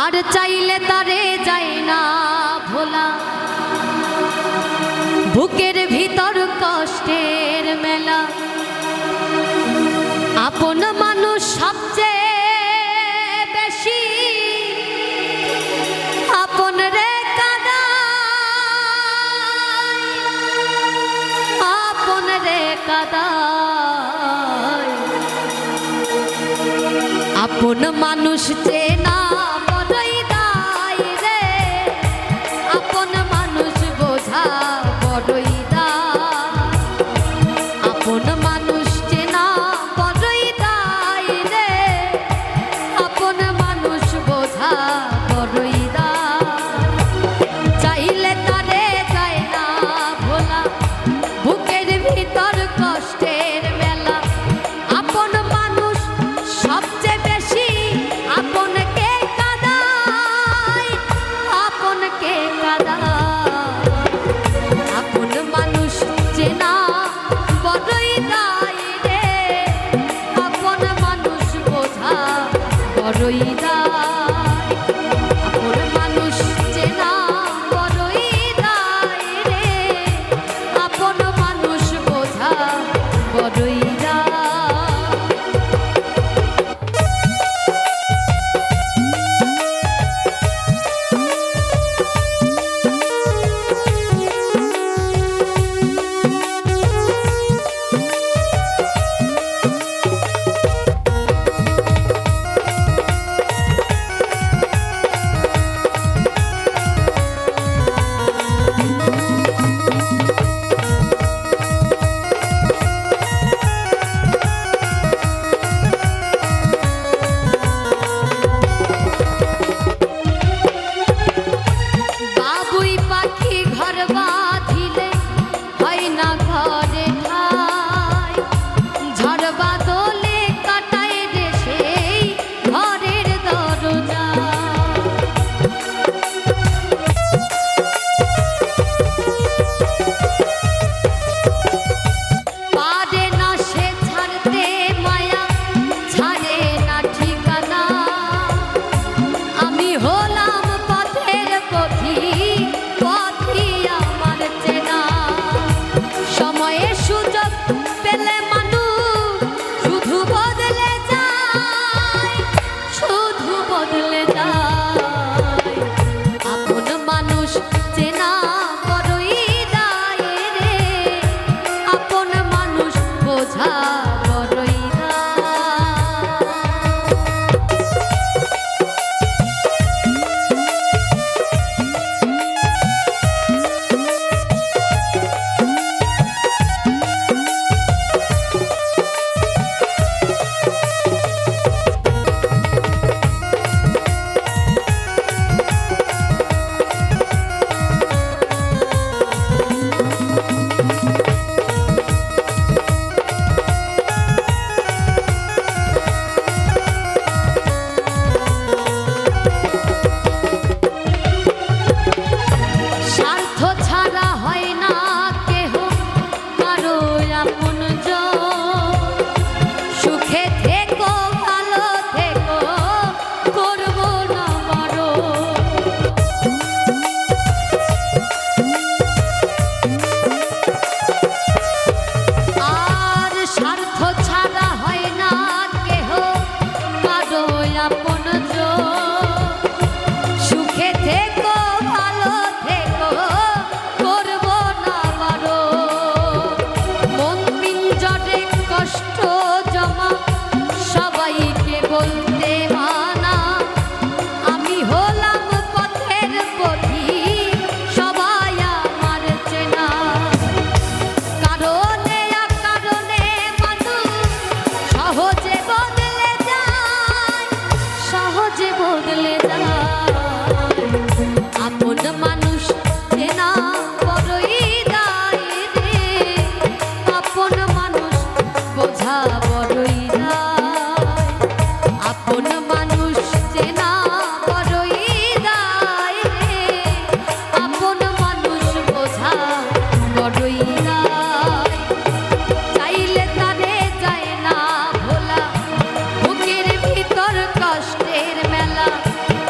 আর চাইলে তারে যায় না ভোলা। বুকের ভিতর কষ্টের মেলা। আপন মানুষ সবচেয়ে বেশি। আপন রে আপন রে আপন মানুষ চেনা।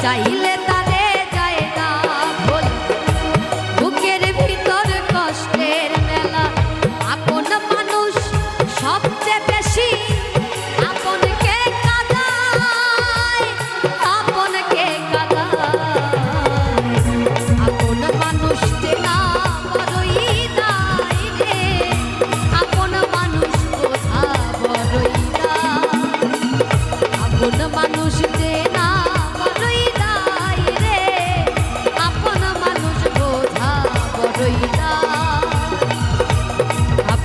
চাইলে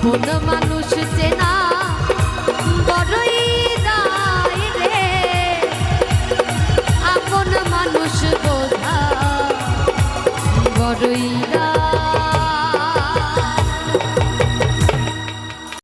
আপন মানুষ চেনা বড়ই দায় রে। আপন মানুষ বোধা বড়ই দায়।